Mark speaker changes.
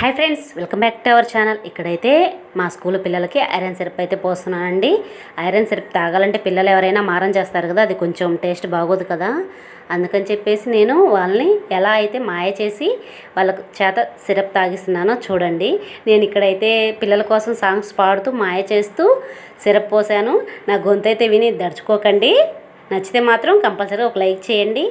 Speaker 1: Hi friends welcome back to our channel. ఇక్కడైతే మా school పిల్లలకి ఐరన్ సిరప్ అయితే పోస్తున్నానండి. ఐరన్ సిరప్ తాగాలంటే పిల్లలు ఎవరైనా మారం చేస్తారు కదా అది కొంచెం టేస్ట్ బాగోదు కదా. అందుకని చెప్పేసి నేను వాళ్ళని ఎలా అయితే మాయ చేసి వాళ్ళకు చేత సిరప్ తాగిస్తున్నానో చూడండి. నేను ఇక్కడైతే పిల్లల కోసం సాంగ్స్ పాడుతూ మాయ చేస్తూ సిరప్ పోసాను. నా గొంతు అయితే విని దడుచుకోకండి. నచ్చితే మాత్రం కంపల్సరీ ఒక లైక్ చేయండి.